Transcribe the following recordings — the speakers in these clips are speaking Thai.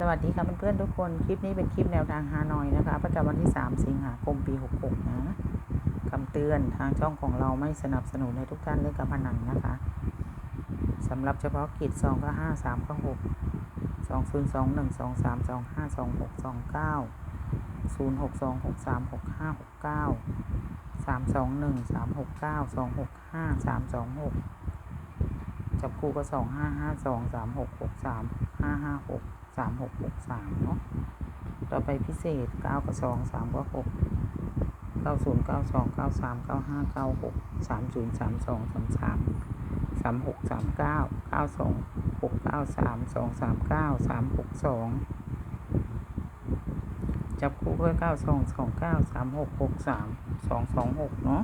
สวัสดีค่ะเพื่อนๆทุกคน คลิปนี้เป็นคลิปแนวทางฮานอยนะคะ ประจำวันที่ 3 สิงหาคมปี 66 นะคำเตือนทางช่องของเราไม่สนับสนุนในทุกท่านเล่นการพนันนะคะสำหรับเฉพาะกิจ2ก็5 3ก็6 2 0 2 1 2 3 2 5 2 6 2 9 0 6 2 6 3 6 5 6 9 3 2 1 3 6 9 2 6 5 3 2 6 จับคู่ก็สองห้าห้าสองสามหกหกสามห้าห้าหกสามหกหกสามเนาะต่อไปพิเศษเก้ากับสองสามกับหกเก้าศูนย์เก้าสองเก้าสามเก้าห้าเก้าหกสามศูนย์สามสองสามสามสามหกสามเก้าเก้าสองหกเก้าสามสองสามเก้าสามหกสองจับคู่ก็เก้าสองสองเก้าสามหกหกสามสองสองหกเนาะ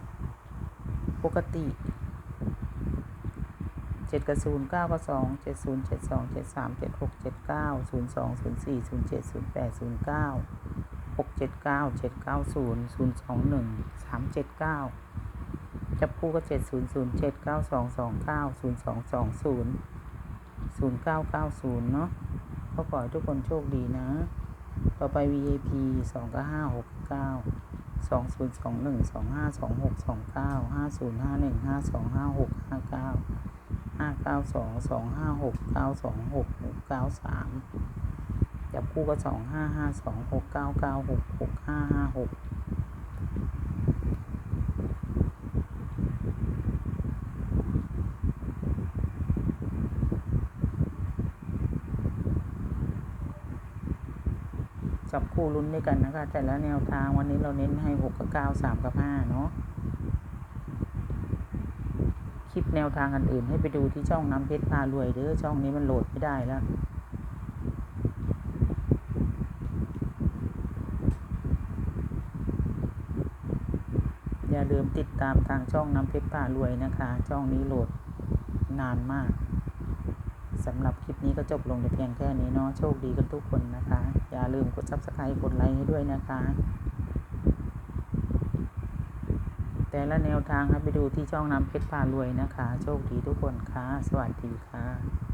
ปกติ เจ็ดกับศูนย์เก้ากับสองเจ็ดศูนย์เจ็ดสองเจ็ดสามเจ็ดหกเจ็ดเก้าศูนย์สองศูนย์สี่ศูนย์เจ็ดศูนย์แปดศูนย์เก้าหกเจ็ดเก้าเจ็ดเก้าศูนย์ศูนย์สองหนึ่งสามเจ็ดเก้าจับคู่ก็เจ็ดศูนย์ศูนย์เจ็ดเก้าสองสองเก้าศูนย์สองสองศูนย์ศูนย์เก้าเก้าศูนย์เนาะก็ขอให้ทุกคนโชคดีนะ ต่อไป VIP สองก็ห้าหกเก้าสองศูนย์สองหนึ่งสองห้าสองหกสองเก้าห้าศูนย์ห้าหนึ่งห้าสองห้าหกห้าเก้า ห้าเก้าสองสองห้าหกเก้าสองหกหกเก้าสามจับคู่ก็สองห้าห้าสองหกเก้าเก้าหกหกห้าห้าหกจับคู่ลุ้นด้วยกันนะคะ แต่ละแนวทางวันนี้เราเน้นให้หกกับเก้าสามกับห้าเนาะ คลิปแนวทางอันอื่นให้ไปดูที่ช่องน้ำเพชรพารวยเด้อช่องนี้มันโหลดไม่ได้แล้วอย่าลืมติดตามทางช่องน้ำเพชรพารวยนะคะ ช่องนี้โหลดนานมากสำหรับคลิปนี้ก็จบลงในเพียงแค่นี้เนาะโชคดีกันทุกคนนะคะ อย่าลืมกด subscribe กดไลค์ให้ด้วยนะคะ แต่ละแนวทางครับไปดูที่ช่องน้ำเพชรพารวยนะคะ โชคดีทุกคนค่ะ สวัสดีค่ะ